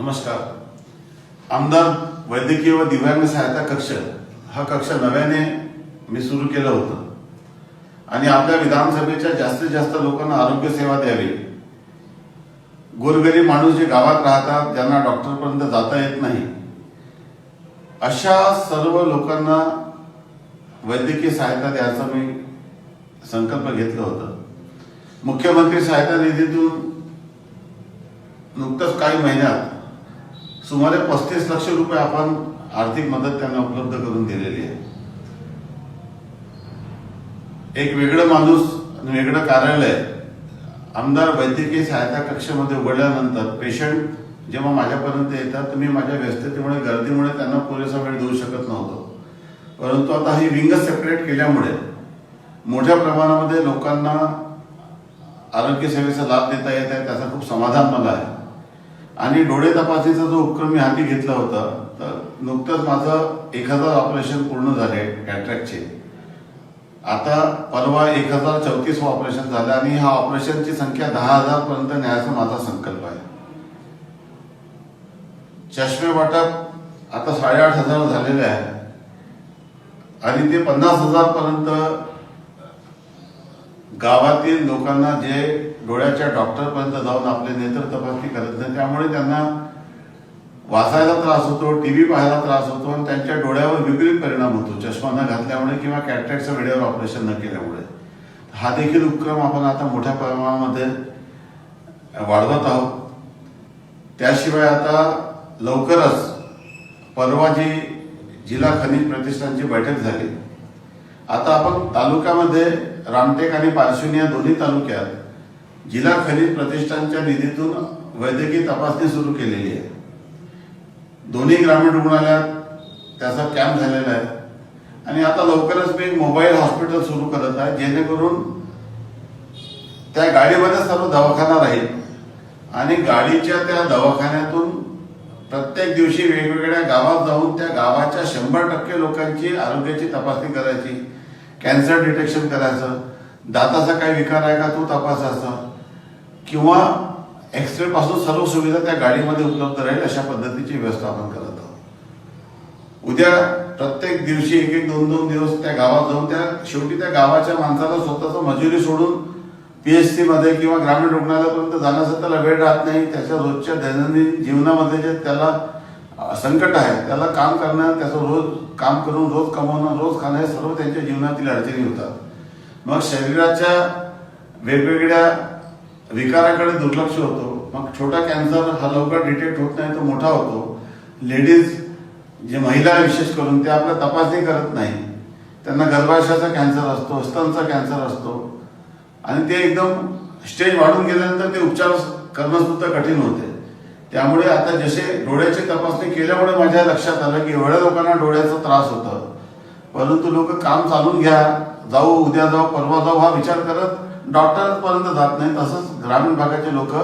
नमस्कार. आमदार वैद्यकीय व दिव्यांग सहायता कक्ष हा कक्ष नव्याने मी सुरू केलं होतं. आणि आपल्या विधानसभेच्या जास्तीत जास्त लोकांना आरोग्य सेवा द्यावी. गोरगरीब माणूस जे गावात राहतात ज्यांना डॉक्टरपर्यंत जाता येत नाही. अशा सर्व लोकांना वैद्यकीय सहायता द्यायचा मी संकल्प घेतलं होतं. मुख्यमंत्री सहायता निधीतून नुकतंच काही महिन्यात सुमारे पस्तीस लक्ष रुपये आपण आर्थिक मदत त्यांना उपलब्ध करून दिलेली आहे. एक वेगळं माणूस वेगळं कार्यालय आमदार वैद्यकीय सहायता कक्षामध्ये उघडल्यानंतर पेशंट जेव्हा माझ्यापर्यंत येतात तर मी माझ्या व्यस्ततेमुळे गर्दीमुळे त्यांना पुरेसा वेळ देऊ शकत नव्हतो. परंतु आता ही विंग सेपरेट केल्यामुळे मोठ्या प्रमाणामध्ये लोकांना आरोग्य सेवेचा लाभ देता येत आहे त्याचा खूप समाधान मला आहे. आणि डोळे तपासणीचा जो उपक्रम मी हाती घेतला होता तर नुकतंच माझं एक हजार ऑपरेशन पूर्ण झाले कॅट्रॅक्टचे आता परवा एक हजार चौतीस ऑपरेशन झालं आणि ह्या ऑपरेशनची संख्या दहा हजार पर्यंत न्यायचा माझा संकल्प आहे. चष्मे वाटप आता साडेआठ हजार झालेले आहे. आणि ते पन्नास हजार पर्यंत गावातील लोकांना जे डोळ्याच्या डॉक्टरपर्यंत जाऊन आपले नेत्र तपासणी करत नाही त्यामुळे त्यांना वाचायला त्रास होतो टी व्ही पाहायला त्रास होतो आणि त्यांच्या डोळ्यावर विपरीत परिणाम होतो चष्मा न घातल्यामुळे किंवा कॅटरॅक्टचं वेळेवर ऑपरेशन न केल्यामुळे. हा देखील उपक्रम आपण आता मोठ्या प्रमाणामध्ये वाढवत आहोत. त्याशिवाय आता लवकरच परवा जी जिल्हा खनिज प्रतिष्ठानची बैठक झाली. आता आपण तालुक्यामध्ये रामटेक आणि पारशिवनी या दोन्ही तालुक्यात जिल्हा खनिज प्रतिष्ठानच्या निधीतून वैद्यकीय तपासणी सुरू केलेली आहे. दोन्ही ग्रामीण रुग्णालयात त्याचा कॅम्प झालेला आहे. आणि आता लवकरच मी मोबाईल हॉस्पिटल सुरू करत आहे जेणेकरून त्या गाडीमध्ये सर्व दवाखाना राहील. आणि गाडीच्या त्या दवाखान्यातून प्रत्येक दिवशी वेगवेगळ्या गावात जाऊन त्या गावाच्या शंभर टक्के लोकांची आरोग्याची तपासणी करायची कॅन्सर डिटेक्शन करायचं दाताचा काय विकार आहे का तो तपासायचा किंवा एक्सरे पासून सर्व सुविधा त्या गाडीमध्ये उपलब्ध राहील अशा पद्धतीची व्यवस्था आपण करत आहोत. उद्या प्रत्येक दिवशी एक एक दोन दोन दिवस त्या गावात जाऊन त्या शेवटी त्या गावाच्या माणसाला स्वतःचं मजुरी सोडून पीएचसी मध्ये किंवा ग्रामीण रुग्णालयापर्यंत जाण्यासाठी त्याला वेळ राहत नाही. त्याच्या रोजच्या दैनंदिन जीवनामध्ये जे त्याला संकट आहे. त्याला काम करणं त्याचं रोज काम करून रोज कमवणं रोज खाणं हे सर्व त्यांच्या जीवनातील अडचणी होतात. मग शरीराच्या वेगवेगळ्या विकाराकडे दुर्लक्ष होतो. मग छोटा कॅन्सर हा लवकर डिटेक्ट होत नाही तो मोठा होतो. लेडीज जे महिला विशेष करून ते आपल्या तपासणी करत नाही. त्यांना गर्भाशयाचा कॅन्सर असतो स्तनचा कॅन्सर असतो. आणि ते एकदम स्टेज वाढून गेल्यानंतर ते उपचार करणं सुद्धा कठीण होते. त्यामुळे आता जसे डोळ्याची तपासणी केल्यामुळे माझ्या लक्षात आलं की एवढ्या लोकांना डोळ्याचा त्रास होतं. परंतु लोक काम चालून घ्या जाऊ उद्या जाऊ परवा जाऊ हा विचार करत डॉक्टरपर्यंत जात नाही. तसंच ग्रामीण भागाचे लोक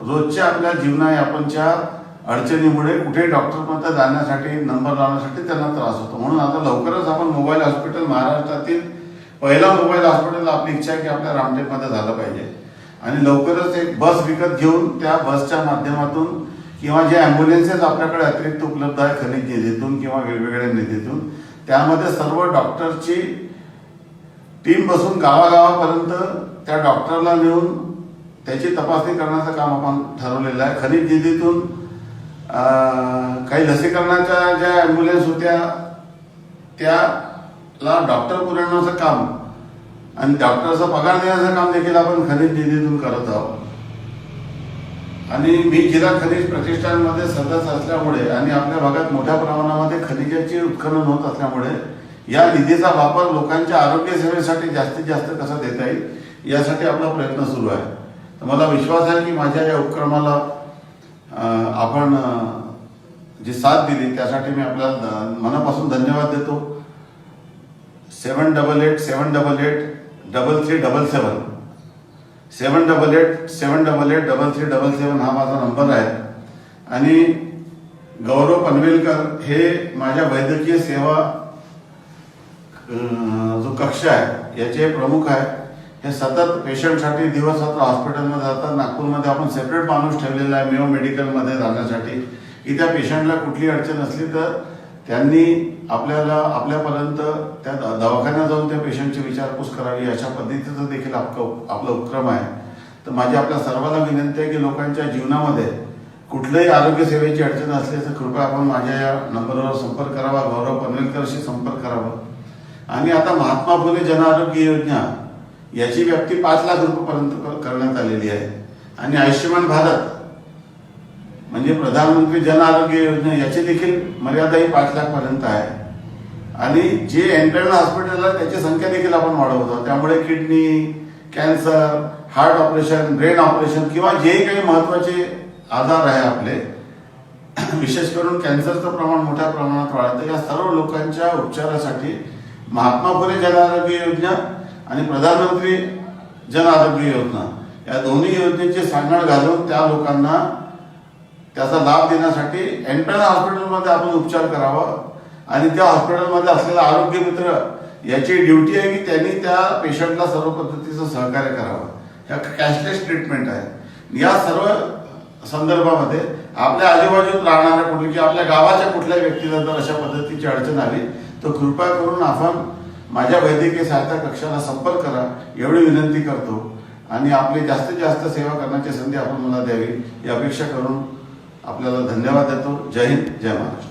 रोजच्या आपल्या जीवनायापनच्या अडचणीमुळे कुठे डॉक्टरपर्यंत जाण्यासाठी नंबर लावण्यासाठी त्यांना त्रास होतो. म्हणून आता लवकरच आपण मोबाईल हॉस्पिटल महाराष्ट्रातील पहिला मोबाईल हॉस्पिटल आपली इच्छा आहे की आपल्या रामटेकमध्ये झालं पाहिजे. आणि लवकरच एक बस विकत घेऊन त्या बसच्या माध्यमातून किंवा जे ॲम्ब्युलन्सेस आपल्याकडे अतिरिक्त उपलब्ध आहे खनिज निधीतून किंवा वेगवेगळ्या निधीतून त्यामध्ये सर्व डॉक्टरची टीम बसून गावागावापर्यंत त्या डॉक्टरला नेऊन त्याची तपासणी करण्याचं काम आपण ठरवलेलं आहे. खनिज निधीतून काही लसीकरणाच्या ज्या ॲम्ब्युलन्स होत्या त्याला डॉक्टर पुरवण्याचं काम आणि डॉक्टरचा पगार देण्याचं काम देखील आपण खनिज निधीतून करत आहोत. आणि मी जिल्हा खनिज प्रतिष्ठानमध्ये सदस्य असल्यामुळे आणि आपल्या भागात मोठ्या प्रमाणामध्ये खनिजाची उत्खनन होत असल्यामुळे या निधीचा वापर लोकांच्या आरोग्य सेवेसाठी जास्तीत जास्त कसा देता येईल यासाठी आपला प्रयत्न सुरू आहे. तर मला विश्वास आहे की माझ्या या उपक्रमाला आपण जी साथ दिली त्यासाठी मी आपल्याला मनापासून धन्यवाद देतो. Seven double eight seven double eight double three double seven seven double eight seven double eight double three double seven हा माझा नंबर आहे. आणि गौरव पनवेलकर हे माझ्या वैद्यकीय सेवा जो कक्ष आहे याचे प्रमुख आहे. हे सतत पेशंटसाठी दिवस रात्र हॉस्पिटलमध्ये जातात. नागपूरमध्ये आपण सेपरेट माणूस ठेवलेला आहे मेओ मेडिकलमध्ये जाण्यासाठी. की त्या पेशंटला कुठली अडचण असली तर त्यांनी आपल्याला आपल्यापर्यंत त्या द- दवाखान्यात जाऊन त्या पेशंटची विचारपूस करावी अशा पद्धतीचं देखील आपलं आपला उपक्रम आहे. तर माझी आपल्या सर्वांना विनंती आहे की लोकांच्या जीवनामध्ये कुठल्याही आरोग्य सेवेची अडचण असली तर कृपया आपण माझ्या या नंबरवर संपर्क करावा गौरव पनवेलकरशी संपर्क करावा. आणि आता महात्मा फुले जन आरोग्य योजना याची व्याप्ती पाच लाख रुपयेपर्यंत करण्यात आलेली आहे. आणि आयुष्यमान भारत म्हणजे प्रधानमंत्री जन आरोग्य योजना याची देखील मर्यादा ही पाच लाख पर्यंत आहे. आणि जे एंटरनल हॉस्पिटल आहे त्याची संख्या देखील आपण वाढवतो त्यामुळे kidney cancer heart operation brain operation किंवा जे काही महत्त्वाचे आजार आहे आपले विशेष करून कॅन्सरचं प्रमाण मोठ्या प्रमाणात वाढतं. या सर्व लोकांच्या उपचारासाठी महात्मा फुले जन आरोग्य योजना आणि प्रधानमंत्री जन आरोग्य योजना या दोन्ही योजनेची सांगड घालून त्या लोकांना त्याचा लाभ देण्यासाठी एंटरनल हॉस्पिटलमध्ये आपण उपचार करावा. आणि त्या हॉस्पिटलमध्ये असलेला आरोग्य मित्र याची ड्युटी आहे की त्यांनी त्या पेशंटला सर्व पद्धतीचं सहकार्य करावं. ह्या कॅशलेस ट्रीटमेंट आहे. या सर्व संदर्भामध्ये आपल्या आजूबाजूत राहणाऱ्या कुठली किंवा आपल्या गावाच्या कुठल्या व्यक्तीला जर अशा पद्धतीची अडचण आली तर कृपया करून आपण माझ्या वैद्यकीय सहायता कक्षाला संपर्क करा. एवढी विनंती करतो. आणि आपली जास्तीत जास्त सेवा करण्याची संधी आपण मला द्यावी ही अपेक्षा करून आपल्याला धन्यवाद देतो. जय हिंद जय महाराष्ट्र.